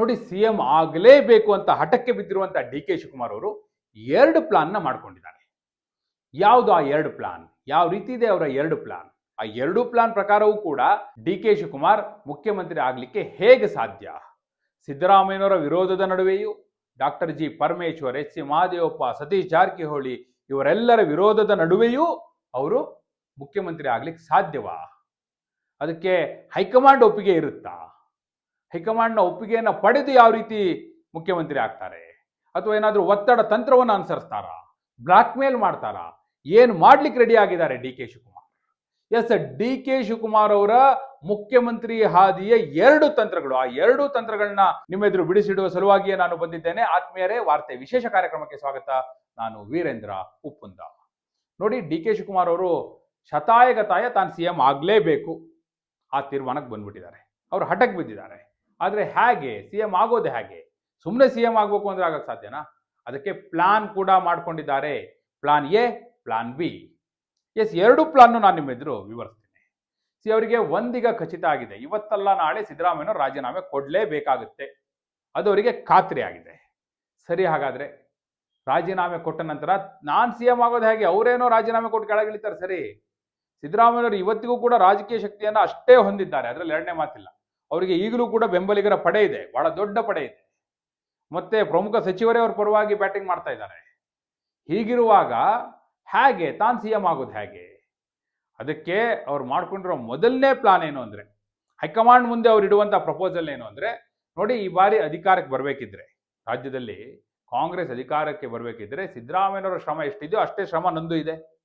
ನೋಡಿ C M ಆಗಲೇಬೇಕು ಅಂತ ಹಠಕ್ಕೆ ಬಿದ್ದಿರುವಂಥ ಡಿ ಕೆ ಶಿವಕುಮಾರ್ ಅವರು ಎರಡು ಪ್ಲಾನ್ನ ಮಾಡ್ಕೊಂಡಿದ್ದಾರೆ. ಯಾವುದು ಆ ಎರಡು ಪ್ಲಾನ್? ಯಾವ ರೀತಿ ಇದೆ ಅವರ ಎರಡು ಪ್ಲಾನ್? ಆ ಎರಡು ಪ್ಲಾನ್ ಪ್ರಕಾರವೂ ಕೂಡ ಡಿ ಕೆ ಶಿವಕುಮಾರ್ ಮುಖ್ಯಮಂತ್ರಿ ಆಗಲಿಕ್ಕೆ ಹೇಗೆ ಸಾಧ್ಯ? ಸಿದ್ದರಾಮಯ್ಯನವರ ವಿರೋಧದ ನಡುವೆಯೂ doctor G Parameshwar, H C Mahadevappa, Satish Jarkiholi ಇವರೆಲ್ಲರ ವಿರೋಧದ ನಡುವೆಯೂ ಅವರು ಮುಖ್ಯಮಂತ್ರಿ ಆಗ್ಲಿಕ್ಕೆ ಸಾಧ್ಯವಾ? ಅದಕ್ಕೆ ಹೈಕಮಾಂಡ್ ಒಪ್ಪಿಗೆ ಇರುತ್ತಾ? ಹೈಕಮಾಂಡ್ನ ಒಪ್ಪಿಗೆಯನ್ನು ಪಡೆದು ಯಾವ ರೀತಿ ಮುಖ್ಯಮಂತ್ರಿ ಆಗ್ತಾರೆ? ಅಥವಾ ಏನಾದರೂ ಒತ್ತಡ ತಂತ್ರವನ್ನು ಅನುಸರಿಸ್ತಾರಾ? ಬ್ಲಾಕ್ ಮೇಲ್ ಮಾಡ್ತಾರಾ? ಏನು ಮಾಡ್ಲಿಕ್ಕೆ ರೆಡಿ ಆಗಿದ್ದಾರೆ D K Shivakumar? Yes D K Shivakumar ಅವರ ಮುಖ್ಯಮಂತ್ರಿ ಹಾದಿಯ ಎರಡು ತಂತ್ರಗಳು. ಆ ಎರಡು ತಂತ್ರಗಳನ್ನ ನಿಮ್ಮೆದುರು ಬಿಡಿಸಿಡುವ ಸಲುವಾಗಿಯೇ ನಾನು ಬಂದಿದ್ದೇನೆ. ಆತ್ಮೀಯರೇ, ವಾರ್ತೆ ವಿಶೇಷ ಕಾರ್ಯಕ್ರಮಕ್ಕೆ ಸ್ವಾಗತ. ನಾನು ವೀರೇಂದ್ರ ಉಪ್ಪುಂದ. ನೋಡಿ, ಡಿ ಕೆ ಶಿವಕುಮಾರ್ ಅವರು ಶತಾಯಗತಾಯ ತಾನು ಸಿ ಎಂ ಆಗಲೇಬೇಕು. ಆ ತೀರ್ಮಾನಕ್ಕೆ ಬಂದ್ಬಿಟ್ಟಿದ್ದಾರೆ. ಅವರು ಹಠಕ್ಕೆ ಬಿದ್ದಿದ್ದಾರೆ. ಆದರೆ ಹೇಗೆ ಸಿ ಎಂ ಆಗೋದು ಹೇಗೆ? ಸುಮ್ಮನೆ ಸಿ ಎಂ ಆಗಬೇಕು ಅಂದ್ರೆ ಆಗಕ್ಕೆ ಸಾಧ್ಯನಾ? ಅದಕ್ಕೆ ಪ್ಲಾನ್ ಕೂಡ ಮಾಡ್ಕೊಂಡಿದ್ದಾರೆ. Plan A plan B yes ಎರಡು ಪ್ಲಾನ್ ನಾನು ನಿಮ್ಮ ಎದುರು ವಿವರಿಸ್ತೀನಿ. ಸಿ ಅವರಿಗೆ ಒಂದೀಗ ಖಚಿತ ಆಗಿದೆ. ಇವತ್ತಲ್ಲ ನಾಳೆ ಸಿದ್ದರಾಮಯ್ಯ ರಾಜೀನಾಮೆ ಕೊಡಲೇಬೇಕಾಗುತ್ತೆ. ಅದು ಅವರಿಗೆ ಖಾತ್ರಿ ಆಗಿದೆ. ಸರಿ, ಹಾಗಾದ್ರೆ ರಾಜೀನಾಮೆ ಕೊಟ್ಟ ನಂತರ ನಾನು ಸಿ ಎಂ ಆಗೋದು ಹೇಗೆ? ಅವರೇನೋ ರಾಜೀನಾಮೆ ಕೊಟ್ಟು ಕೆಳಗಿಳಿತಾರೆ ಸರಿ. ಸಿದ್ದರಾಮಯ್ಯವರು ಇವತ್ತಿಗೂ ಕೂಡ ರಾಜಕೀಯ ಶಕ್ತಿಯನ್ನು ಅಷ್ಟೇ ಹೊಂದಿದ್ದಾರೆ. ಅದರಲ್ಲಿ ಎರಡನೇ ಮಾತಿಲ್ಲ. ಅವರಿಗೆ ಈಗಲೂ ಕೂಡ ಬೆಂಬಲಿಗರ ಪಡೆ ಇದೆ, ಬಹಳ ದೊಡ್ಡ ಪಡೆ ಇದೆ. ಮತ್ತೆ ಪ್ರಮುಖ ಸಚಿವರೇ ಅವ್ರ ಪರವಾಗಿ ಬ್ಯಾಟಿಂಗ್ ಮಾಡ್ತಾ ಇದ್ದಾರೆ. ಹೀಗಿರುವಾಗ ಹೇಗೆ, ತಾನ್ ಸಿ ಎಂ ಆಗೋದು ಹೇಗೆ? ಅದಕ್ಕೆ ಅವ್ರು ಮಾಡ್ಕೊಂಡಿರೋ ಮೊದಲನೇ ಪ್ಲಾನ್ ಏನು ಅಂದ್ರೆ, ಹೈಕಮಾಂಡ್ ಮುಂದೆ ಅವ್ರು ಇಡುವಂತ ಪ್ರಪೋಸಲ್ ಏನು ಅಂದ್ರೆ, ನೋಡಿ ಈ ಬಾರಿ ಅಧಿಕಾರಕ್ಕೆ ಬರಬೇಕಿದ್ರೆ, ರಾಜ್ಯದಲ್ಲಿ ಕಾಂಗ್ರೆಸ್ ಅಧಿಕಾರಕ್ಕೆ ಬರಬೇಕಿದ್ರೆ ಸಿದ್ದರಾಮಯ್ಯನವರ ಶ್ರಮ ಎಷ್ಟಿದೆಯೋ ಅಷ್ಟೇ ಶ್ರಮ ನಂದು ಇದೆ.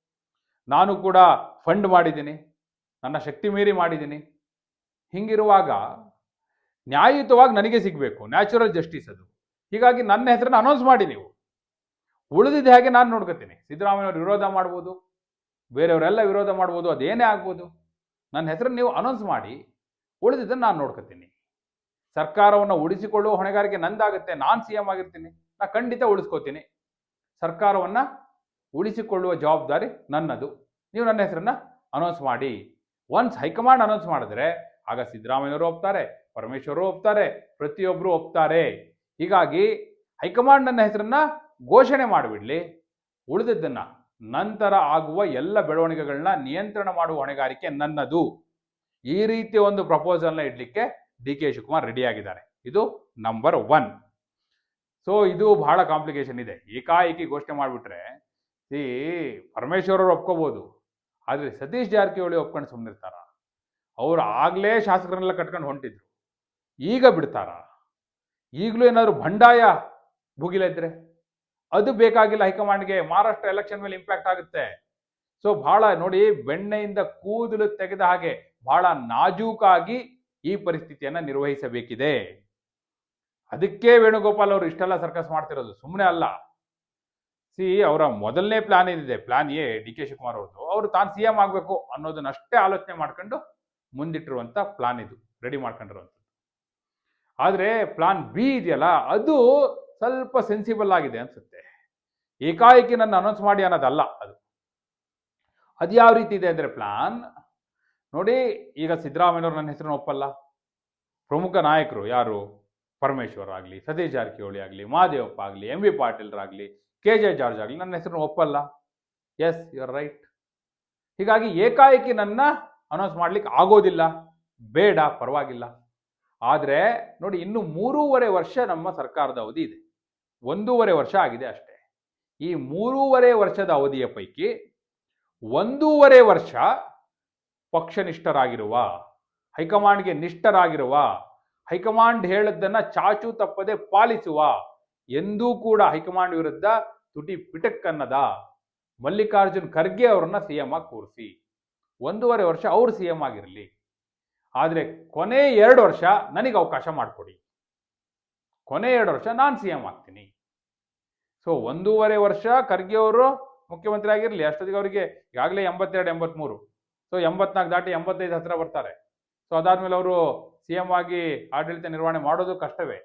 ನಾನು ಕೂಡ ಫಂಡ್ ಮಾಡಿದ್ದೀನಿ. ನನ್ನ ಶಕ್ತಿ ಮೀರಿ ಮಾಡಿದ್ದೀನಿ. ಹಿಂಗಿರುವಾಗ ನ್ಯಾಯಯುತವಾಗಿ ನನಗೆ ಸಿಗಬೇಕು ನ್ಯಾಚುರಲ್ ಜಸ್ಟಿಸ್ ಅದು. ಹೀಗಾಗಿ ನನ್ನ ಹೆಸರನ್ನು ಅನೌನ್ಸ್ ಮಾಡಿ ನೀವು. ಉಳಿದಿದ್ದ ಹಾಗೆ ನಾನು ನೋಡ್ಕೋತೀನಿ. ಸಿದ್ದರಾಮಯ್ಯವ್ರು ವಿರೋಧ ಮಾಡ್ಬೋದು, ಬೇರೆಯವರೆಲ್ಲ ವಿರೋಧ ಮಾಡ್ಬೋದು, ಅದೇನೇ ಆಗ್ಬೋದು. ನನ್ನ ಹೆಸರನ್ನು ನೀವು ಅನೌನ್ಸ್ ಮಾಡಿ, ಉಳಿದಿದ್ದನ್ನು ನಾನು ನೋಡ್ಕೋತೀನಿ. ಸರ್ಕಾರವನ್ನು ಉಳಿಸಿಕೊಳ್ಳುವ ಹೊಣೆಗಾರಿಕೆ ನಂದಾಗುತ್ತೆ, ನಾನು ಸಿ ಎಂ ಆಗಿರ್ತೀನಿ ನಾನು ಖಂಡಿತ ಉಳಿಸ್ಕೋತೀನಿ. ಸರ್ಕಾರವನ್ನು ಉಳಿಸಿಕೊಳ್ಳುವ ಜವಾಬ್ದಾರಿ ನನ್ನದು. ನೀವು ನನ್ನ ಹೆಸರನ್ನ ಅನೌನ್ಸ್ ಮಾಡಿ. ಒನ್ಸ್ ಹೈಕಮಾಂಡ್ ಅನೌನ್ಸ್ ಮಾಡಿದ್ರೆ ಆಗ ಸಿದ್ದರಾಮಯ್ಯವರು ಒಪ್ತಾರೆ ಪರಮೇಶ್ವರು ಒಪ್ತಾರೆ ಪ್ರತಿಯೊಬ್ಬರು ಒಪ್ತಾರೆ. ಹೀಗಾಗಿ ಹೈಕಮಾಂಡ್ ನನ್ನ ಹೆಸರನ್ನ ಘೋಷಣೆ ಮಾಡಿಬಿಡ್ಲಿ. ಉಳಿದದ್ದನ್ನ ನಂತರ ಆಗುವ ಎಲ್ಲ ಬೆಳವಣಿಗೆಗಳನ್ನ ನಿಯಂತ್ರಣ ಮಾಡುವ ಹೊಣೆಗಾರಿಕೆ ನನ್ನದು. ಈ ರೀತಿ ಒಂದು ಪ್ರಪೋಸಲ್ನ ಇಡ್ಲಿಕ್ಕೆ ಡಿ ಕೆ ಶಿವಕುಮಾರ್ ರೆಡಿ ಆಗಿದ್ದಾರೆ ಇದು ನಂಬರ್ ಒನ್. ಸೊ, ಇದು ಬಹಳ ಕಾಂಪ್ಲಿಕೇಶನ್ ಇದೆ. ಏಕಾಏಕಿ ಘೋಷಣೆ ಮಾಡಿಬಿಟ್ರೆ ಈ ಪರಮೇಶ್ವರರು ಒಪ್ಕೋಬೋದು. ಆದರೆ ಸತೀಶ್ ಜಾರಕಿಹೊಳಿ ಒಪ್ಕೊಂಡು ಸುಮ್ಮನಿರ್ತಾರ ಅವ್ರು ಆಗಲೇ ಶಾಸಕರನ್ನೆಲ್ಲ ಕಟ್ಕೊಂಡು ಹೊಂಟಿದ್ರು. ಈಗ ಬಿಡ್ತಾರ? ಈಗಲೂ ಏನಾದ್ರು ಬಂಡಾಯ ಭುಗಿಲಿದ್ರೆ ಅದು ಬೇಕಾಗಿಲ್ಲ ಹೈಕಮಾಂಡ್ಗೆ, ಮಹಾರಾಷ್ಟ್ರ ಎಲೆಕ್ಷನ್ ಮೇಲೆ ಇಂಪ್ಯಾಕ್ಟ್ ಆಗುತ್ತೆ. ಸೊ ಬಹಳ ನೋಡಿ ಬೆಣ್ಣೆಯಿಂದ ಕೂದಲು ತೆಗೆದ ಹಾಗೆ ಬಹಳ ನಾಜೂಕಾಗಿ ಈ ಪರಿಸ್ಥಿತಿಯನ್ನ ನಿರ್ವಹಿಸಬೇಕಿದೆ. ಅದಕ್ಕೆ ವೇಣುಗೋಪಾಲ್ ಅವರು ಇಷ್ಟೆಲ್ಲ ಸರ್ಕಸ್ ಮಾಡ್ತಿರೋದು. ಸುಮ್ಮನೆ ಅಲ್ಲ. ಸಿ, ಅವರ ಮೊದಲನೇ ಪ್ಲಾನ್ ಏನಿದೆ? Plan A, D K Shivakumar ಅವ್ರದ್ದು. ಅವರು ತಾನು ಸಿ ಎಂ ಆಗಬೇಕು ಅನ್ನೋದನ್ನಷ್ಟೇ ಆಲೋಚನೆ ಮಾಡ್ಕೊಂಡು ಮುಂದಿಟ್ಟಿರುವಂತ ಪ್ಲಾನ್ ಇದು ರೆಡಿ ಮಾಡ್ಕೊಂಡಿರುವಂಥದ್ದು. ಆದರೆ ಪ್ಲಾನ್ ಬಿ ಇದೆಯಲ್ಲ, ಅದು ಸ್ವಲ್ಪ ಸೆನ್ಸಿಬಲ್ ಆಗಿದೆ ಅನ್ಸುತ್ತೆ. ಏಕಾಏಕಿ ನನ್ನ ಅನೌನ್ಸ್ ಮಾಡಿ ಅನ್ನೋದಲ್ಲ ಅದು. ಅದು ಯಾವ ರೀತಿ ಇದೆ ಅಂದರೆ ಪ್ಲಾನ್ ನೋಡಿ, ಈಗ ಸಿದ್ದರಾಮಯ್ಯವ್ರು ನನ್ನ ಹೆಸರನ್ನು ಒಪ್ಪಲ್ಲ. ಪ್ರಮುಖ ನಾಯಕರು ಯಾರು? ಪರಮೇಶ್ವರ್ ಆಗಲಿ, ಸತೀಶ್ ಜಾರಕಿಹೊಳಿ ಆಗಲಿ ಮಹಾದೇವಪ್ಪ ಆಗಲಿ ಎಂ ವಿ ಪಾಟೀಲ್ರಾಗಲಿ ಕೆ ಜೆ ಜಾರ್ಜ್ ಆಗಲಿ, ನನ್ನ ಹೆಸರನ್ನು ಒಪ್ಪಲ್ಲ. ಎಸ್ ಯು ಆರ್ ರೈಟ್ ಹೀಗಾಗಿ ಏಕಾಏಕಿ ನನ್ನ ಅನೌನ್ಸ್ ಮಾಡ್ಲಿಕ್ಕೆ ಆಗೋದಿಲ್ಲ. ಬೇಡ, ಪರವಾಗಿಲ್ಲ. ಆದರೆ ನೋಡಿ, ಇನ್ನು ಮೂರೂವರೆ ವರ್ಷ ನಮ್ಮ ಸರ್ಕಾರದ ಅವಧಿ ಇದೆ. ಒಂದೂವರೆ ವರ್ಷ ಆಗಿದೆ ಅಷ್ಟೇ. ಈ ಮೂರೂವರೆ ವರ್ಷದ ಅವಧಿಯ ಪೈಕಿ ಒಂದೂವರೆ ವರ್ಷ ಪಕ್ಷನಿಷ್ಠರಾಗಿರುವ, ಹೈಕಮಾಂಡ್ಗೆ ನಿಷ್ಠರಾಗಿರುವ, ಹೈಕಮಾಂಡ್ ಹೇಳದ್ದನ್ನ ಚಾಚು ತಪ್ಪದೆ ಪಾಲಿಸುವ ಎಂದೂ ಕೂಡ ಹೈಕಮಾಂಡ್ ವಿರುದ್ಧ ತುಟಿ ಪಿಟಕ್ಕನ್ನದ ಮಲ್ಲಿಕಾರ್ಜುನ್ ಖರ್ಗೆ ಅವರನ್ನ ಸಿ ಎಂ ಆಗಿ ಕೂರಿಸಿ ಒಂದೂವರೆ ವರ್ಷ ಅವರು ಸಿ ಎಂ ಆಗಿರಲಿ. ಆದರೆ ಕೊನೆ ಎರಡು ವರ್ಷ ನನಗೆ ಅವಕಾಶ ಮಾಡಿಕೊಡಿ. ಕೊನೆ ಎರಡು ವರ್ಷ ನಾನು ಸಿ ಎಂ ಆಗ್ತೀನಿ. ಸೊ ಒಂದೂವರೆ ವರ್ಷ ಖರ್ಗೆ ಅವರು ಮುಖ್ಯಮಂತ್ರಿ ಆಗಿರಲಿ, ಅಷ್ಟೊತ್ತಿಗೆ ಅವರಿಗೆ ಈಗಾಗಲೇ ಎಂಬತ್ತೆರಡು, ಎಂಬತ್ಮೂರು. ಸೊ ಎಂಬತ್ನಾಲ್ಕು ದಾಟಿ ಎಂಬತ್ತೈದು ಹತ್ರ ಬರ್ತಾರೆ. ಸೊ ಅದಾದಮೇಲೆ ಅವರು ಸಿ ಎಂ ಆಗಿ ಆಡಳಿತ ನಿರ್ವಹಣೆ ಮಾಡೋದು ಕಷ್ಟವೇ.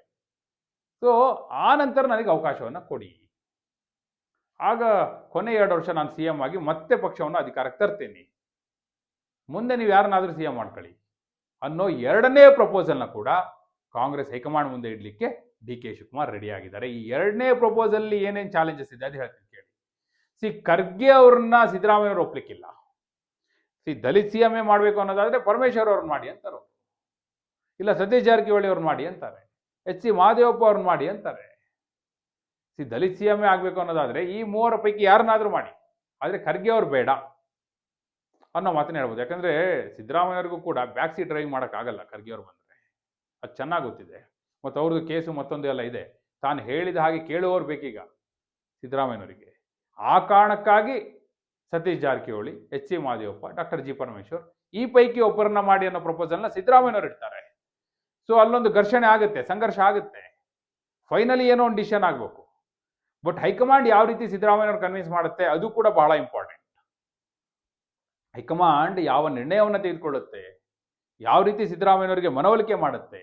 ಸೊ ಆ ನಂತರ ನನಗೆ ಅವಕಾಶವನ್ನು ಕೊಡಿ. ಆಗ ಕೊನೆ ಎರಡು ವರ್ಷ ನಾನು ಸಿ ಎಂ ಆಗಿ ಮತ್ತೆ ಪಕ್ಷವನ್ನು ಅಧಿಕಾರಕ್ಕೆ ತರ್ತೇನೆ. ಮುಂದೆ ನೀವು ಯಾರನ್ನಾದರೂ ಸಿ ಎಂ ಮಾಡ್ಕೊಳ್ಳಿ. ಅನ್ನೋ ಎರಡನೇ ಪ್ರಪೋಸಲ್ನ ಕೂಡ ಕಾಂಗ್ರೆಸ್ ಹೈಕಮಾಂಡ್ ಮುಂದೆ ಇಡಲಿಕ್ಕೆ ಡಿ ಕೆ ಶಿವಕುಮಾರ್ ರೆಡಿ ಆಗಿದ್ದಾರೆ. ಈ ಎರಡನೇ ಪ್ರಪೋಸಲ್ಲಿ ಏನೇನು ಚಾಲೆಂಜಸ್ ಇದೆ ಅದು ಹೇಳ್ತೀನಿ ಕೇಳಿ. ಸಿ ಖರ್ಗೆ ಅವ್ರನ್ನ ಸಿದ್ದರಾಮಯ್ಯ ಅವರು ಒಪ್ಲಿಕ್ಕಿಲ್ಲ. ಸಿ ದಲಿತ್ ಸಿ ಎಂ ಎ ಮಾಡಬೇಕು ಅನ್ನೋದಾದ್ರೆ ಪರಮೇಶ್ವರ್ ಅವ್ರನ್ನ ಮಾಡಿ ಅಂತಾರೆ ಇಲ್ಲ ಸತೀಶ್ ಜಾರಕಿಹೊಳಿ ಅವ್ರನ್ನ ಮಾಡಿ ಅಂತಾರೆ. ಎಚ್ ಸಿ ಮಹಾದೇವಪ್ಪ ಅವ್ರನ್ನ ಮಾಡಿ ಅಂತಾರೆ. ಸಿ ದಲಿತ್ ಸಿ ಎಂ ಎ ಆಗಬೇಕು ಅನ್ನೋದಾದ್ರೆ ಈ ಮೂವರ ಪೈಕಿ ಯಾರನ್ನಾದರೂ ಮಾಡಿ. ಆದರೆ ಖರ್ಗೆ ಅವ್ರು ಬೇಡ. ಅನ್ನೋ ಮಾತನ್ನ ಹೇಳ್ಬೋದು. ಯಾಕಂದ್ರೆ ಸಿದ್ದರಾಮಯ್ಯವ್ರಿಗೂ ಕೂಡ ಬ್ಯಾಕ್ ಸೀಟ್ ಡ್ರೈವ್ ಮಾಡೋಕ್ಕಾಗಲ್ಲ ಖರ್ಗೆ ಅವ್ರು ಬಂದರೆ. ಅದು ಚೆನ್ನಾಗಿ ಗೊತ್ತಿದೆ. ಮತ್ತು ಅವ್ರದ್ದು ಕೇಸು ಮತ್ತೊಂದು ಎಲ್ಲ ಇದೆ. ತಾನು ಹೇಳಿದ ಹಾಗೆ ಕೇಳುವವ್ರು ಬೇಕೀಗ ಸಿದ್ದರಾಮಯ್ಯನವರಿಗೆ. ಆ ಕಾರಣಕ್ಕಾಗಿ Satish Jarkiholi, H C Mahadevappa, doctor G Parameshwar ಈ ಪೈಕಿ ಒಬ್ಬರನ್ನ ಮಾಡಿ ಅನ್ನೋ ಪ್ರಪೋಸಲ್ನ ಸಿದ್ದರಾಮಯ್ಯವರು ಇಡ್ತಾರೆ. ಸೊ ಅಲ್ಲೊಂದು ಘರ್ಷಣೆ ಆಗುತ್ತೆ, ಸಂಘರ್ಷ ಆಗುತ್ತೆ. ಫೈನಲಿ ಏನೋ ಒಂದು ಡಿಸಿಷನ್ ಆಗಬೇಕು. ಬಟ್ ಹೈಕಮಾಂಡ್ ಯಾವ ರೀತಿ ಸಿದ್ದರಾಮಯ್ಯವ್ರು ಕನ್ವಿನ್ಸ್ ಮಾಡುತ್ತೆ, ಅದು ಕೂಡ ಬಹಳ ಇಂಪಾರ್ಟೆಂಟ್ ಹೈಕಮಾಂಡ್ ಯಾವ ನಿರ್ಣಯವನ್ನು ತೆಗೆದುಕೊಳ್ಳುತ್ತೆ? ಯಾವ ರೀತಿ ಸಿದ್ದರಾಮಯ್ಯನವರಿಗೆ ಮನವೊಲಿಕೆ ಮಾಡುತ್ತೆ?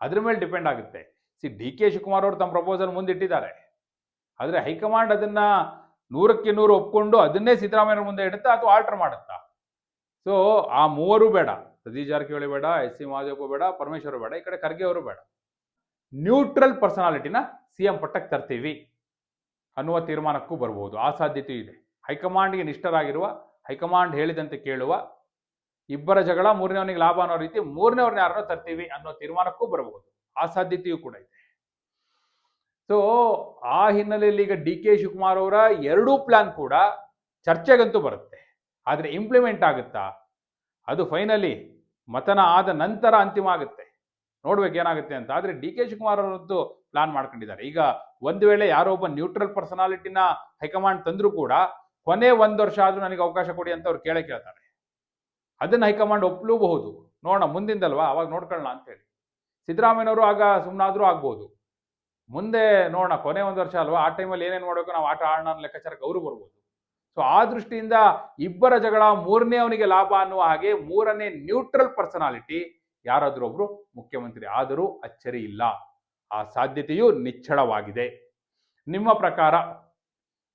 ಅದ್ರ ಮೇಲೆ ಡಿಪೆಂಡ್ ಆಗುತ್ತೆ. ಸಿ, ಡಿ, ಕೆ, ಶಿವಕುಮಾರ್ ಅವರು ತಮ್ಮ ಪ್ರಪೋಸಲ್ ಮುಂದಿಟ್ಟಿದ್ದಾರೆ ಆದರೆ ಹೈಕಮಾಂಡ್ ಅದನ್ನು ನೂರಕ್ಕೆ ನೂರು ಒಪ್ಕೊಂಡು ಅದನ್ನೇ ಸಿದ್ದರಾಮಯ್ಯನ ಮುಂದೆ ಇಡುತ್ತಾ ಅಥವಾ ಆಲ್ಟರ್ ಮಾಡುತ್ತಾ? ಸೊ ಆ ಮೂವರು ಬೇಡ. ಸತೀಶ್ ಜಾರಕಿಹೊಳಿ ಬೇಡ, ಎಸ್ ಸಿ ಮಹದೇವಪ್ಪ ಬೇಡ, ಪರಮೇಶ್ವರ ಬೇಡ, ಈ ಕಡೆ ಖರ್ಗೆ ಅವರು ಬೇಡ. ನ್ಯೂಟ್ರಲ್ ಪರ್ಸನಾಲಿಟಿನ ಸಿ ಎಂ ಪಟ್ಟಕ್ಕೆ ತರ್ತೀವಿ ಅನ್ನುವ ತೀರ್ಮಾನಕ್ಕೂ ಬರ್ಬೋದು. ಆ ಸಾಧ್ಯತೆ ಇದೆ. ಹೈಕಮಾಂಡ್ಗೆ ನಿಷ್ಠರಾಗಿರುವ ಹೈಕಮಾಂಡ್ ಹೇಳಿದಂತೆ ಕೇಳುವ ಇಬ್ಬರ ಜಗಳ ಮೂರನೇವನಿಗೆ ಲಾಭ ಅನ್ನೋ ರೀತಿ ಮೂರನೇವ್ರನ್ನ ಯಾರನ್ನೋ ತರ್ತೀವಿ ಅನ್ನೋ ತೀರ್ಮಾನಕ್ಕೂ ಬರಬಹುದು. ಆ ಸಾಧ್ಯತೆಯೂ ಕೂಡ ಇದೆ. ಸೊ ಆ ಹಿನ್ನೆಲೆಯಲ್ಲಿ ಈಗ ಡಿ ಕೆ ಶಿವಕುಮಾರ್ ಅವರ ಎರಡೂ ಪ್ಲಾನ್ ಕೂಡ ಚರ್ಚೆಗಂತೂ ಬರುತ್ತೆ. ಆದರೆ ಇಂಪ್ಲಿಮೆಂಟ್ ಆಗುತ್ತಾ? ಅದು ಫೈನಲಿ ಮತನ ಆದ ನಂತರ ಅಂತಿಮ ಆಗುತ್ತೆ. ನೋಡ್ಬೇಕು ಏನಾಗುತ್ತೆ ಅಂತ. ಆದರೆ ಡಿ ಕೆ ಶಿವಕುಮಾರ್ ಅವರದ್ದು ಪ್ಲಾನ್ ಮಾಡ್ಕೊಂಡಿದ್ದಾರೆ. ಈಗ ಒಂದು ವೇಳೆ ಯಾರೋ ಒಬ್ಬ ನ್ಯೂಟ್ರಲ್ ಪರ್ಸನಾಲಿಟಿನ ಹೈಕಮಾಂಡ್ ತಂದ್ರು ಕೂಡ ಕೊನೆ ಒಂದು ವರ್ಷ ಆದ್ರೂ ನನಗೆ ಅವಕಾಶ ಕೊಡಿ ಅಂತ ಅವ್ರು ಕೇಳೇ ಕೇಳ್ತಾರೆ. ಅದನ್ನ ಹೈಕಮಾಂಡ್ ಒಪ್ಲೂಬಹುದು. ನೋಡೋಣ, ಮುಂದಿಂದಲ್ವಾ? ಅವಾಗ ನೋಡ್ಕೊಳ್ಳೋಣ ಅಂತ ಹೇಳಿ ಸಿದ್ದರಾಮಯ್ಯನವರು ಆಗ ಸುಮ್ಮನಾದರೂ ಆಗ್ಬೋದು. ಮುಂದೆ ನೋಡೋಣ, ಕೊನೆ ಒಂದು ವರ್ಷ ಅಲ್ವಾ? ಆ ಟೈಮಲ್ಲಿ ಏನೇನು ಮಾಡಬೇಕು ನಾವು ಆಟ ಆಡೋಣ ಅನ್ನೋ ಲೆಕ್ಕಾಚಾರಕ್ಕೆ ಅವರು ಬರ್ಬೋದು. ಸೊ ಆ ದೃಷ್ಟಿಯಿಂದ ಇಬ್ಬರ ಜಗಳ ಮೂರನೇ ಅವನಿಗೆ ಲಾಭ ಅನ್ನುವ ಹಾಗೆ ಮೂರನೇ ನ್ಯೂಟ್ರಲ್ ಪರ್ಸನಾಲಿಟಿ ಯಾರಾದರೂ ಒಬ್ರು ಮುಖ್ಯಮಂತ್ರಿ ಆದರೂ ಅಚ್ಚರಿ ಇಲ್ಲ. ಆ ಸಾಧ್ಯತೆಯು ನಿಚ್ಚಳವಾಗಿದೆ. ನಿಮ್ಮ ಪ್ರಕಾರ?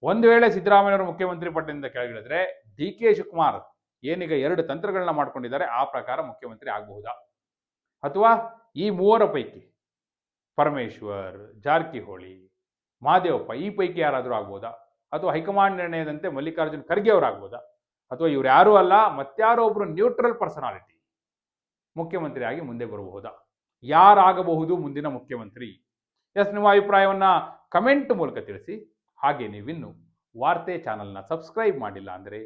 ಒಂದು ವೇಳೆ ಸಿದ್ದರಾಮಯ್ಯವರು ಮುಖ್ಯಮಂತ್ರಿ ಪಟ್ಟದಿಂದ ಕೆಳಗಿಳಿದ್ರೆ ಡಿ ಕೆ ಶಿವಕುಮಾರ್ ಏನೀಗ ಎರಡು ತಂತ್ರಗಳನ್ನ ಮಾಡ್ಕೊಂಡಿದ್ದಾರೆ, ಆ ಪ್ರಕಾರ ಮುಖ್ಯಮಂತ್ರಿ ಆಗಬಹುದಾ? ಅಥವಾ ಈ ಮೂವರ ಪೈಕಿ ಪರಮೇಶ್ವರ್, ಜಾರಕಿಹೊಳಿ ಮಹಾದೇವಪ್ಪ ಈ ಪೈಕಿ ಯಾರಾದರೂ ಆಗ್ಬೋದಾ? ಅಥವಾ ಹೈಕಮಾಂಡ್ ನಿರ್ಣಯದಂತೆ ಮಲ್ಲಿಕಾರ್ಜುನ್ ಖರ್ಗೆ ಅವರಾಗ್ಬೋದಾ ಅಥವಾ ಇವ್ರು ಯಾರೂ ಅಲ್ಲ ಮತ್ತಾರೋ ಒಬ್ರು ನ್ಯೂಟ್ರಲ್ ಪರ್ಸನಾಲಿಟಿ ಮುಖ್ಯಮಂತ್ರಿಯಾಗಿ ಮುಂದೆ ಬರಬಹುದಾ? ಯಾರಾಗಬಹುದು ಮುಂದಿನ ಮುಖ್ಯಮಂತ್ರಿ? ಎಸ್, ನಿಮ್ಮ ಅಭಿಪ್ರಾಯವನ್ನು ಕಮೆಂಟ್ ಮೂಲಕ ತಿಳಿಸಿ. ಹಾಗೆ ನೀವಿನ್ನು ವಾರ್ತೆ ಚಾನಲ್ನ ಸಬ್ಸ್ಕ್ರೈಬ್ ಮಾಡಿಲ್ಲ ಅಂದರೆ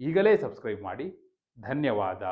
ಈಗಲೇ ಸಬ್ಸ್ಕ್ರೈಬ್ ಮಾಡಿ. ಧನ್ಯವಾದ.